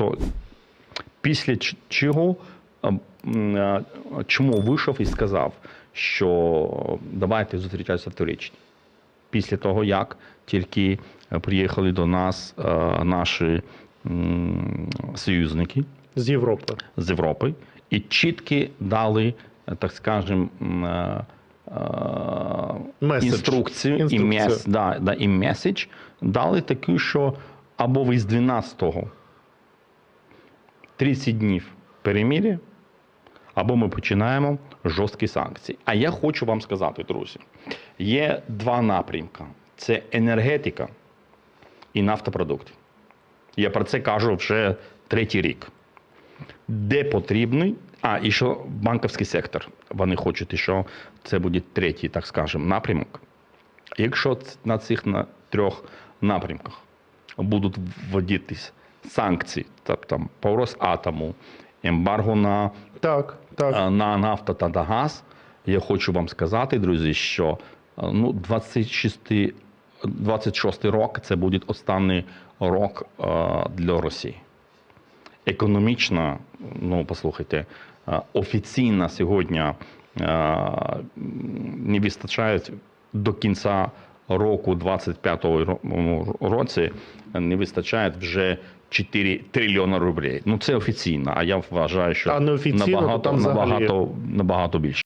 соль. Після чого а, м, а, чому вийшов і сказав, що давайте зустрічатися в Туреччині. Після того, як тільки е, приїхали до нас е, наші союзники З Європи. з Європи і чітко дали, е, так скажемо, е, е, інструкцію, І, Інструкцію. мес, да, да, і меседж дали таку, що або ви з 12-го 30 днів перемір'я, або ми починаємо жорсткі санкції. А я хочу вам сказати, друзі, є два напрямки: це енергетика і нафтопродукти. Я про це кажу вже третій рік. Де потрібний, а і що банківський сектор. Вони хочуть, що це буде третій, так скажемо, напрямок. Якщо на цих трьох напрямках будуть вводитись санкції, тобто по Росатому, ембарго на Так, так. Е, на нафта та на газ. Я хочу вам сказати, друзі, що е, ну, 26, 26 рок це буде останній рок е, для Росії. Економічно, ну послухайте, офіційно сьогодні не вистачає до кінця року 25-го ну, році не вистачає вже 4 трильйони рублей. Ну це офіційно, а я вважаю, що А неофіційно, то набагато, там взагалі- набагато, набагато більше.